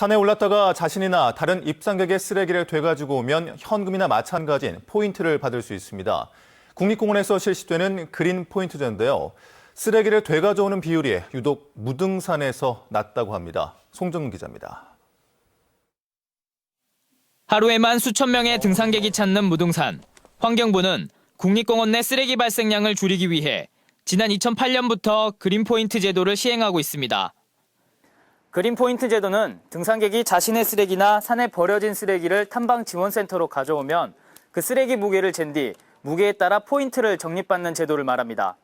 산에 올랐다가 자신이나 다른 입상객의 쓰레기를 돼가지고 오면 현금이나 마찬가지인 포인트를 받을 수 있습니다. 국립공원에서 실시되는 그린 포인트제인데요. 쓰레기를 돼가져오는 비율이 유독 무등산에서 낮다고 합니다. 송정근 기자입니다. 하루에만 수천 명의 등산객이 찾는 무등산. 환경부는 국립공원 내 쓰레기 발생량을 줄이기 위해 지난 2008년부터 그린 포인트 제도를 시행하고 있습니다. 그린 포인트 제도는 등산객이 자신의 쓰레기나 산에 버려진 쓰레기를 탐방 지원센터로 가져오면 그 쓰레기 무게를 잰 뒤 무게에 따라 포인트를 적립받는 제도를 말합니다.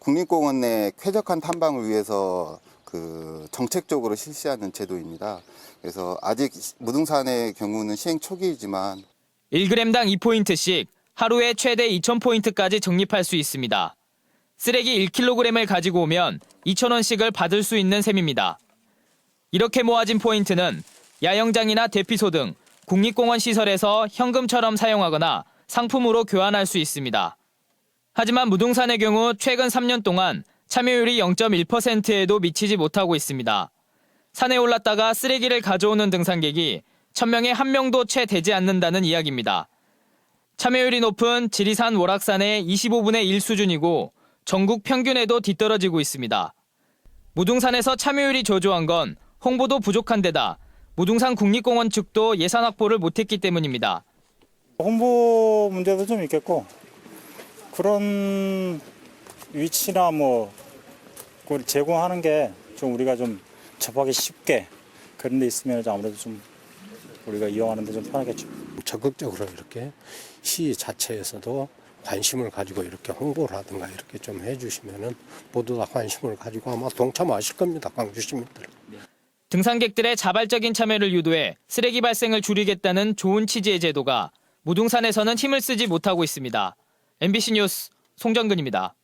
국립공원 내 쾌적한 탐방을 위해서 그 정책적으로 실시하는 제도입니다. 그래서 아직 무등산의 경우는 시행 초기이지만 1g당 2포인트씩 하루에 최대 2,000포인트까지 적립할 수 있습니다. 쓰레기 1kg을 가지고 오면 2,000원씩을 받을 수 있는 셈입니다. 이렇게 모아진 포인트는 야영장이나 대피소 등 국립공원 시설에서 현금처럼 사용하거나 상품으로 교환할 수 있습니다. 하지만 무등산의 경우 최근 3년 동안 참여율이 0.1%에도 미치지 못하고 있습니다. 산에 올랐다가 쓰레기를 가져오는 등산객이 1000명에 1명도 채 되지 않는다는 이야기입니다. 참여율이 높은 지리산 월악산의 25분의 1 수준이고 전국 평균에도 뒤떨어지고 있습니다. 무등산에서 참여율이 저조한 건 홍보도 부족한 데다 무등산 국립공원 측도 예산 확보를 못했기 때문입니다. 홍보 문제도 좀 있겠고 그런 위치나 뭐 그걸 제공하는 게 좀 우리가 좀 접하기 쉽게 그런 데 있으면 좀 아무래도 좀 우리가 이용하는 데 좀 편하겠죠. 적극적으로 이렇게 시 자체에서도 관심을 가지고 이렇게 홍보를 하든가 이렇게 좀 해주시면은 모두 다 관심을 가지고 아마 동참하실 겁니다. 광주 시민들. 등산객들의 자발적인 참여를 유도해 쓰레기 발생을 줄이겠다는 좋은 취지의 제도가 무등산에서는 힘을 쓰지 못하고 있습니다. MBC 뉴스 송정근입니다.